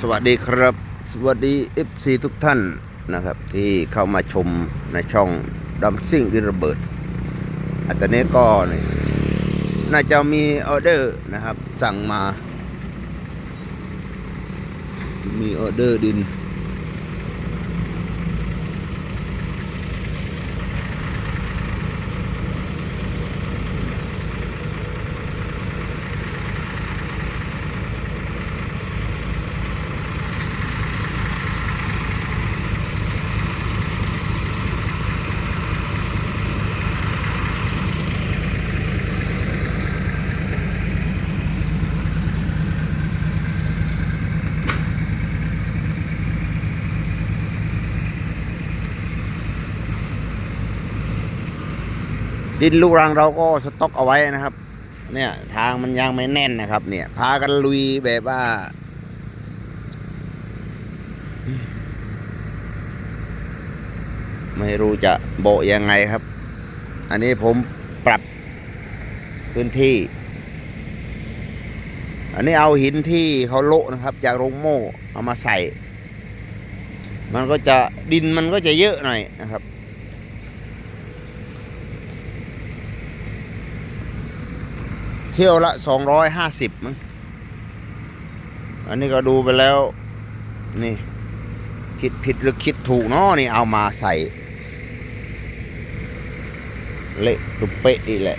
สวัสดีครับ สวัสดี FC ทุกท่านนะครับที่เข้ามาชมในช่องดัมซิ่งดินระเบิดอันตอนนี้ก็นน่าจะมีออเดอร์นะครับสั่งมา มีออเดอร์ดิน ดินลูกรังเราก็สต็อกเอาไว้นะครับ เนี่ยทางมันยังไม่แน่นนะครับ เนี่ย พากันลุยแบบว่า ไม่รู้จะโบยังไงครับ อันนี้ผมปรับพื้นที่ อันนี้เอาหินที่เขาโละนะครับ จากโรงโม่เอามาใส่ มันก็จะดินมันก็จะเยอะหน่อยนะครับ เที่ยวละสองร้อยห้าสิบมั้งอันนี้ก็ดูไปแล้ว นี่ คิดผิดหรือคิดถูกเนาะนี่เอามาใส่ เละตุเป๊ะอีกแหละ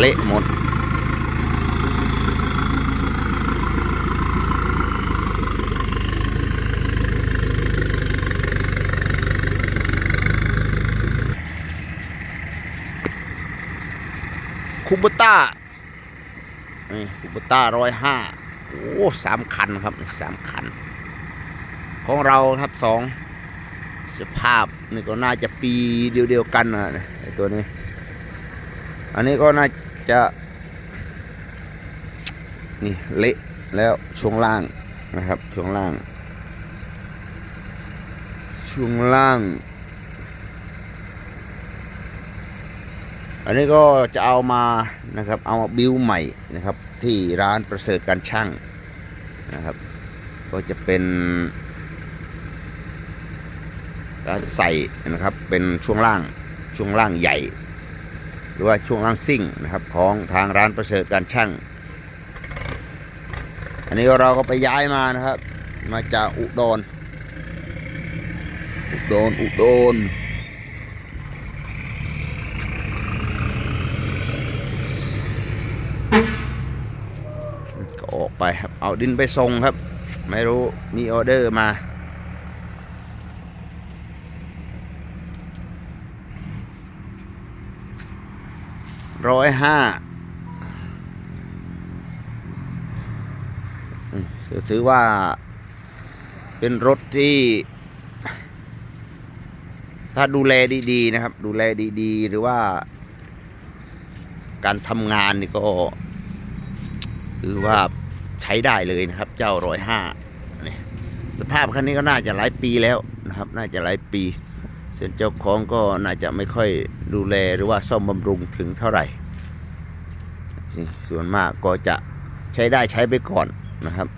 เละหมด คูบต้าคูบต้าร้อยห้าโอ้สามคันครับสามคัน ของเราครับสองสภาพนี่ก็น่าจะปีเดียวๆกันนะตัวนี้ อันนี้ก็น่า จะนี่เละแล้วช่วงล่างนะครับช่วงล่าง ช่วงล่าง อันนี้ก็จะเอามานะครับเอามาบิวใหม่นะครับที่ร้านประเสริฐการช่างนะครับ ก็จะเป็นการใส่นะครับเป็นช่วงล่างช่วงล่างใหญ่ หรือว่าช่วงล่างซิ่งนะครับของทางร้านประเสริฐการช่าง อันนี้เราก็ไปย้ายมานะครับ มาจากอุดรอุดรอุดรก็ออกไปครับเอาดินไปส่งครับ ไม่รู้มีออเดอร์มา ร้อยห้าถือว่าเป็นรถที่ ถ้าดูแลดีๆนะครับ ดูแลดีๆ หรือว่า การทำงานนี่ก็ คือว่าใช้ได้เลยนะครับ เจ้าร้อยห้าสภาพคันนี้ก็น่าจะหลายปีแล้วนะครับ น่าจะหลายปีส่วนเจ้าของก็น่าจะไม่ค่อยดูแลหรือว่าซ่อมบำรุงถึงเท่าไหร่ ส่วนมากก็จะใช้ได้ใช้ไปก่อนนะครับ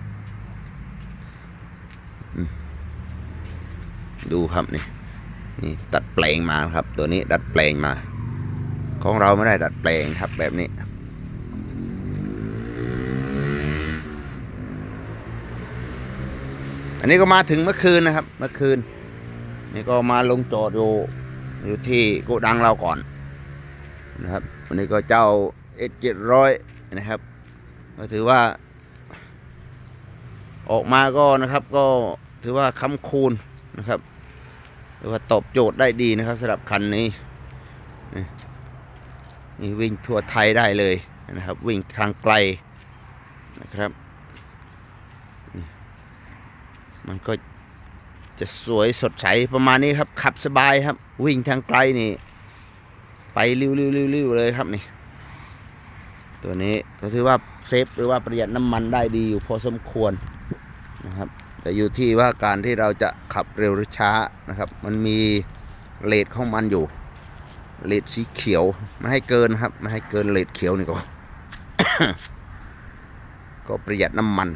ดูครับนี่นี่ดัดแปลงมาครับ ตัวนี้ดัดแปลงมา ของเราไม่ได้ดัดแปลงครับแบบนี้ อันนี้ก็มาถึงเมื่อคืนนะครับ เมื่อคืน นี่ก็มาลงจอดอยู่อยู่ที่โกดังเราก่อนนะครับวันนี้ก็เจ้า เอเจ็ดร้อยนะครับก็ถือว่า ออกมาก็นะครับก็ถือว่าค้ำคูณนะครับหรือว่าตอบโจทย์ได้ดีนะครับสำหรับคันนี้นี่วิ่งทั่วไทยได้เลยนะครับ วิ่งทางไกลนะครับมันก็จะสวยสดใสประมาณนี้ครับ ขับสบายครับ วิ่งทางไกลนี่ ไปริ้วๆๆเลยครับนี่ ตัวนี้ก็ถือว่าเซฟหรือว่าประหยัดน้ำมันได้ดีอยู่พอสมควรนะครับแต่อยู่ที่ว่าการที่เราจะขับเร็วหรือช้านะครับ มันมีเลทของมันอยู่ เลทสีเขียวไม่ให้เกินครับไม่ให้เกินเลทเขียวนี่ก็ ก็ประหยัดน้ำมัน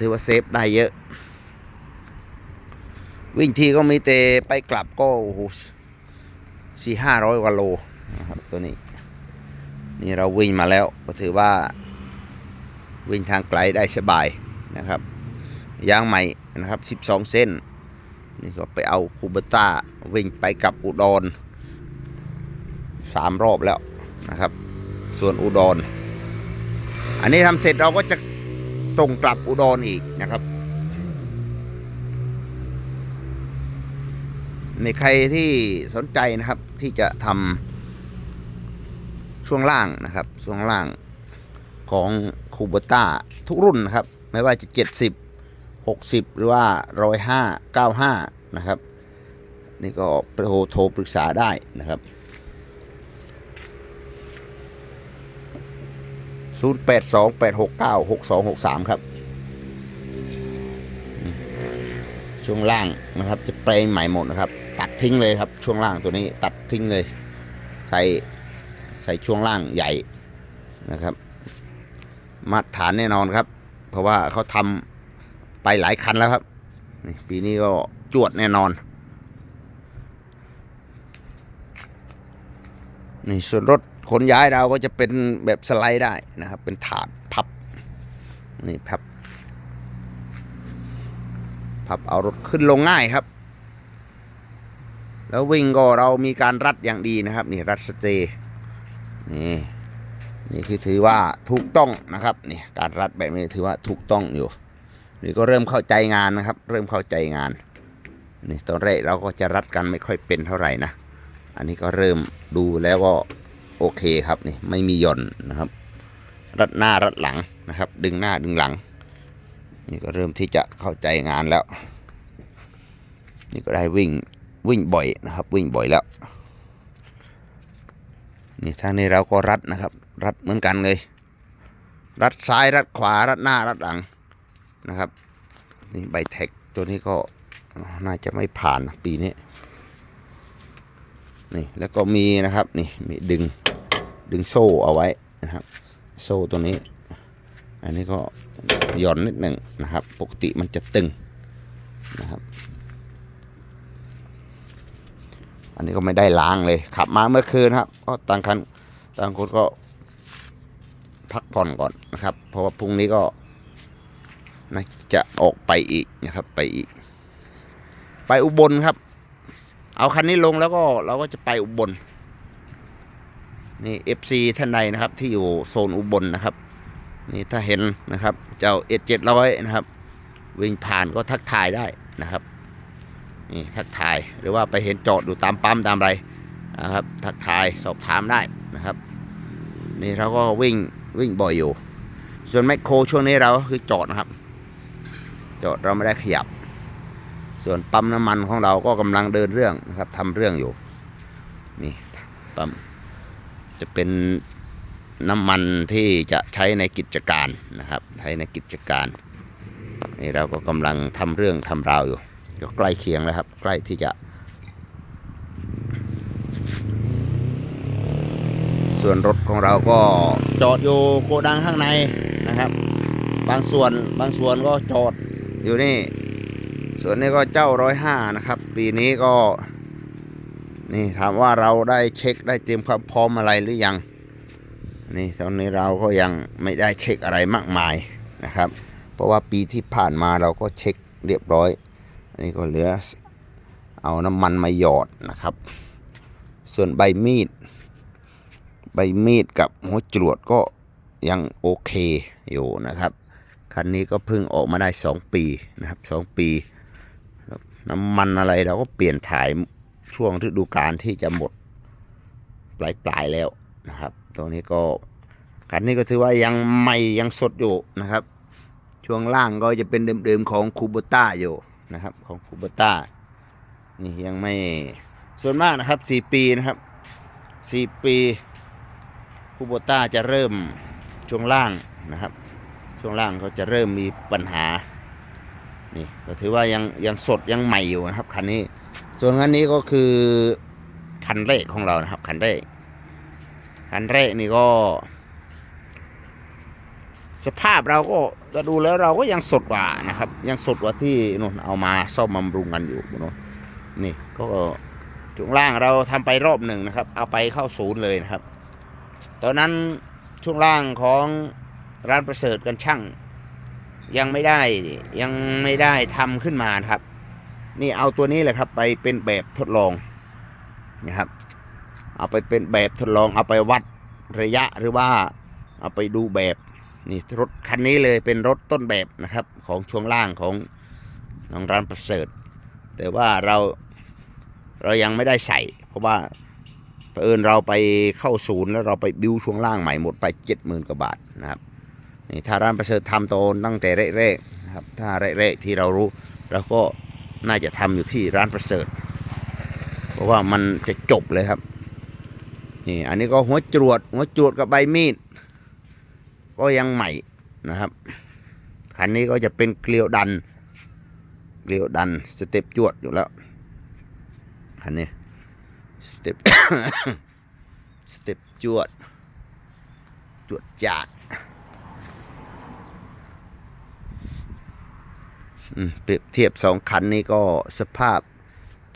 ถือว่าเซฟได้เยอะ วิ่งทีก็มีแต่ไปกลับก็โอ้โหสี่ห้าร้อยกว่าโลนะครับตัวนี้ นี่เราวิ่งมาแล้วก็ถือว่า วิ่งทางไกลได้สบายนะครับยางใหม่นะครับ 12 เส้น นี่ก็ไปเอาคูเบต้าวิ่งไปกับอุดรสามรอบแล้วนะครับ ส่วนอุดรอันนี้ทำเสร็จเราก็จะตรงกลับอุดรอีกนะครับในใครที่สนใจนะครับที่จะทำ ช่วงล่างนะครับ ช่วงล่างของคูเบต้าทุกรุ่นนะครับ ไม่ว่าจะ 70 60 หรือว่า 105 95 นะครับ นี่ก็โทรโทรปรึกษาได้นะครับ 0828696263 ครับ ช่วงล่างนะครับจะแปลงใหม่หมดนะครับ ตัดทิ้งเลยครับ ช่วงล่างตัวนี้ตัดทิ้งเลยใส่ ใส่ช่วงล่างใหญ่นะครับ มาตรฐานแน่นอนครับ เพราะว่าเขาทำไปหลายคันแล้วครับปีนี้ก็จวดแน่นอนนี่ส่วนรถขนย้ายเราก็จะเป็นแบบสไลด์ได้นะครับ เป็นถาดพับนี่พับ พับเอารถขึ้นลงง่ายครับ แล้ววิ่งก็เรามีการรัดอย่างดีนะครับ นี่รัดสเตย์ นี่นี่คือถือว่าถูกต้องนะครับนี่การรัดแบบนี้ถือว่าถูกต้องอยู่ นี่ก็เริ่มเข้าใจงานนะครับ เริ่มเข้าใจงานนี่ตอนแรกเราก็จะรัดกันไม่ค่อยเป็นเท่าไหร่นะ อันนี้ก็เริ่มดูแล้วก็โอเคครับนี่ไม่มีหย่อนนะครับ รัดหน้ารัดหลังนะครับ ดึงหน้าดึงหลัง นี่ก็เริ่มที่จะเข้าใจงานแล้ว นี่ก็ได้วิ่งวิ่งบ่อยนะครับ วิ่งบ่อยแล้ว นี่ทางนี้เราก็รัดนะครับ รัดเหมือนกันเลย รัดซ้ายรัดขวารัดหน้ารัดหลังนะครับ นี่ใบแท็กตัวนี้ก็น่าจะไม่ผ่านปีนี้นี่แล้วก็มีนะครับนี่มีดึงดึงโซ่เอาไว้นะครับ โซ่ตัวนี้ อันนี้ก็หย่อนนิดหนึ่งนะครับ ปกติมันจะตึงนะครับ อันนี้ก็ไม่ได้ล้างเลย ขับมาเมื่อคืนครับก็ต่างคันต่างคนก็ พักผ่อนก่อนนะครับ เพราะว่าพรุ่งนี้ก็น่าจะออกไปอีกนะครับ ไปอีก ไปอุบลครับ เอาคันนี้ลงแล้วก็เราก็จะไปอุบลนี่ FC ท่านใดนะครับ ที่อยู่โซนอุบลนะครับ นี่ถ้าเห็นนะครับ เจ้าเอ็ดเจ็ดร้อยนะครับ วิ่งผ่านก็ทักทายได้นะครับ นี่ทักทายหรือว่าไปเห็นจอดอยู่ตามปั๊มตามอะไรนะครับทักทายสอบถามได้นะครับนี่เราก็วิ่งวิ่งบ่อยอยู่ ส่วนแมคโครช่วงนี้เราก็คือจอดนะครับ จอดเราไม่ได้ขยับ ส่วนปั๊มน้ำมันของเราก็กำลังเดินเรื่องนะครับทำเรื่องอยู่นี่ปั๊มจะเป็นน้ำมันที่จะใช้ในกิจการนะครับ ใช้ในกิจการนี่เราก็กำลังทำเรื่องทำราวอยู่ ก็ใกล้เคียงแล้วครับ ใกล้ที่จะ ส่วนรถของเราก็จอดอยู่โกดังข้างในนะครับ บางส่วนบางส่วนก็จอดอยู่นี่ ส่วนนี้ก็เจ้าร้อยห้านะครับ ปีนี้ก็ นี่ถามว่าเราได้เช็คได้เตรียมความพร้อมอะไรหรือยัง นี่ตอนนี้เราก็ยังไม่ได้เช็คอะไรมากมายนะครับ เพราะว่าปีที่ผ่านมาเราก็เช็คเรียบร้อย อันนี้ก็เหลือเอาน้ำมันมาหยอดนะครับ ส่วนใบมีด ใบมีดกับหัวจรวดก็ยังโอเคอยู่นะครับ คันนี้ก็เพิ่งออกมาได้ 2 ปีนะครับ 2 ปี น้ำมันอะไรเราก็เปลี่ยนถ่ายช่วงฤดูกาลที่จะหมดปลายปลายแล้วนะครับ ตรงนี้ก็คันนี้ก็ถือว่ายังใหม่ยังสดอยู่นะครับ ช่วงล่างก็จะเป็นเดิมๆของคูโบต้าอยู่ นะครับของคูโบต้านี่ยังไม่ส่วนมากนะครับสี่ปีนะครับสี่ปีคูโบต้าจะเริ่มช่วงล่างนะครับ ช่วงล่างเขาจะเริ่มมีปัญหานี่ก็ถือว่ายังยังสดยังใหม่อยู่นะครับคันนี้ ส่วนคันนี้ก็คือคันแรกของเรานะครับคันแรกคันแรกนี่ก็ สภาพเราก็จะดูแล้วเราก็ยังสดกว่านะครับ ยังสดกว่าที่นู่นเอามาซ่อมบำรุงกันอยู่นู่นนี่ก็ช่วงล่างเราทำไปรอบหนึ่งนะครับ เอาไปเข้าศูนย์เลยนะครับ ตอนนั้นช่วงล่างของร้านประเสริฐกันช่าง ยังไม่ได้ยังไม่ได้ทำขึ้นมานครับ นี่เอาตัวนี้แหละครับ ไปเป็นแบบทดลองนะครับ เอาไปเป็นแบบทดลองเอาไปวัดระยะหรือว่า เอาไปดูแบบ นี่รถคันนี้เลยเป็นรถต้นแบบนะครับของช่วงล่างของของร้านประเสริฐ แต่ว่าเราเรายังไม่ได้ใส่ เพราะว่าเผอิญเราไปเข้าศูนย์แล้วเราไปบิวช่วงล่างใหม่หมดไปเจ็ดหมื่นกว่าบาทนะครับนี่ถ้าร้านประเสริฐทำโตตั้งแต่แรกๆนะครับถ้าแรกๆที่เรารู้เราก็น่าจะทำอยู่ที่ร้านประเสริฐ เพราะว่ามันจะจบเลยครับนี่อันนี้ก็หัวจรวดหัวจรวดกับใบมีด ก็ยังใหม่นะครับคันนี้ก็จะเป็นเกลียวดัน เกลียวดันสเต็ปจวดอยู่แล้วคันนี้สเต็ปสเต็ปจวด จวดจาดเปรียบเทียบสองคันนี้ก็สภาพ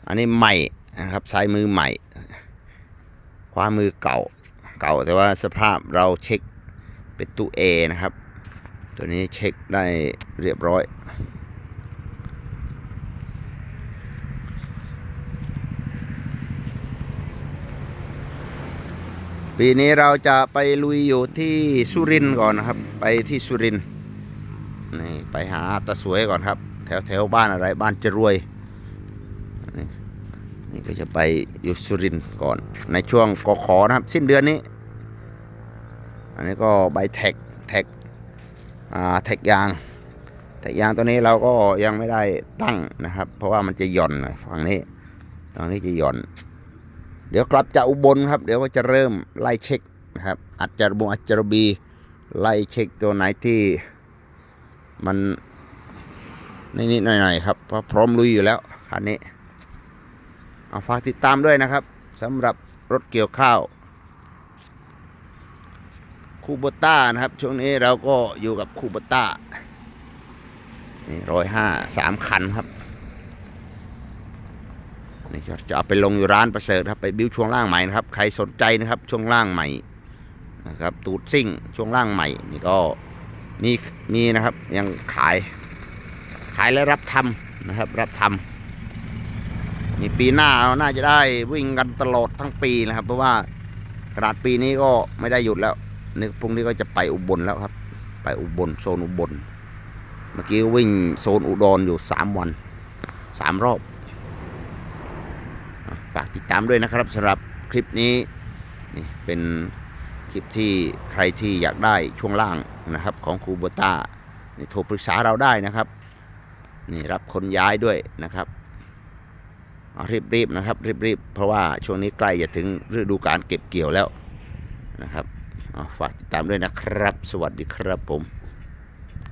อันนี้ใหม่นะครับซ้ายมือใหม่ ขวามือเก่า เก่าแต่ว่าสภาพเราเช็ค เป็นตู้เอนะครับ ตัวนี้เช็คได้เรียบร้อย ปีนี้เราจะไปลุยอยู่ที่สุรินทร์ก่อนนะครับ ไปที่สุรินทร์นี่ไปหาตาสวยก่อนครับ แถวแถวบ้านอะไรบ้านจะรวยนี่ก็จะไปอยู่สุรินทร์ก่อน ในช่วงกขอนะครับ สิ้นเดือนนี้ อันนี้ก็ใบแท็กแท็กอ่าแท็กยางแท็กยางตัวนี้เราก็ยังไม่ได้ตั้งนะครับ เพราะว่ามันจะหย่อนฝั่งนี้ตรงนี้จะหย่อน เดี๋ยวกลับจากอุบลครับ เดี๋ยวก็จะเริ่มไล่เช็คนะครับอัจจารบงอัจจารบีไล่เช็คตัวไหนที่มันนิดๆหน่อยๆครับเพราะพร้อมลุยอยู่แล้วคันนี้เอาฝากติดตามด้วยนะครับสำหรับรถเกี่ยวข้าว คูโบต้านะครับ ช่วงนี้เราก็อยู่กับคูโบต้านี่ร้อยห้าสามคันครับนี่จะเอาไปลงอยู่ร้านประเสริฐครับไปบิ้วช่วงล่างใหม่นะครับ ใครสนใจนะครับช่วงล่างใหม่นะครับตูดซิ่งช่วงล่างใหม่นี่ก็มีมีนะครับยังขายขายและรับทำนะครับรับทำนี่ปีหน้าเราน่าจะได้วิ่งกันตลอดทั้งปีนะครับ เพราะว่าขนาดปีนี้ก็ไม่ได้หยุดแล้ว นี่พรุ่งนี้ก็จะไปอุบลแล้วครับ ไปอุบลโซนอุบล เมื่อกี้วิ่งโซนอุดรอยู่สามวันสามรอบฝากติดตามด้วยนะครับสำหรับคลิปนี้นี่เป็นคลิปที่ใครที่อยากได้ช่วงล่างนะครับของคูโบต้านี่โทรปรึกษาเราได้นะครับนี่รับคนย้ายด้วยนะครับรีบๆนะครับรีบๆเพราะว่าช่วงนี้ใกล้จะถึงฤดูการเก็บเกี่ยวแล้วนะครับ ฝากติดตามด้วยนะครับ สวัสดีครับผม